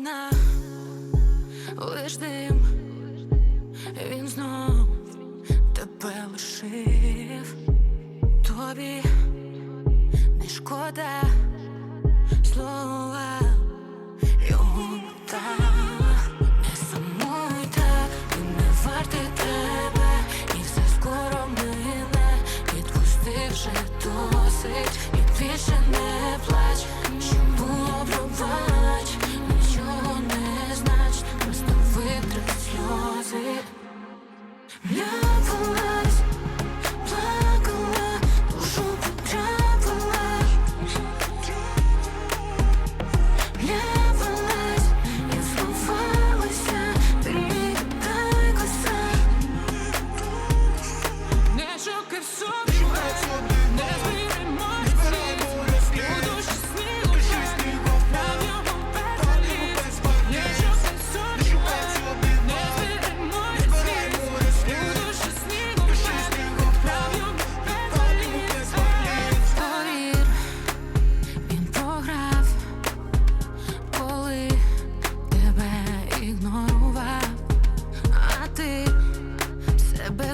одна, лиш дим, він знов тебе лишив, тобі не шкода слова його так не сумуй так, він не вартий тебе, і все скоро мине, відпусти вже досить, і більше не М'якалась,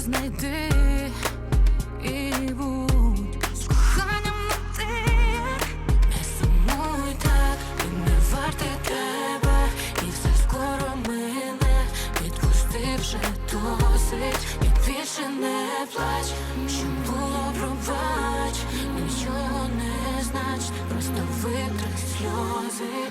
знайди і будь з коханням на ти. Не сумуй так, він не вартий тебе, і все скоро мине. Відпусти вже досить, і більше не плач, що було пробач, нічого не значить, просто витри сльози.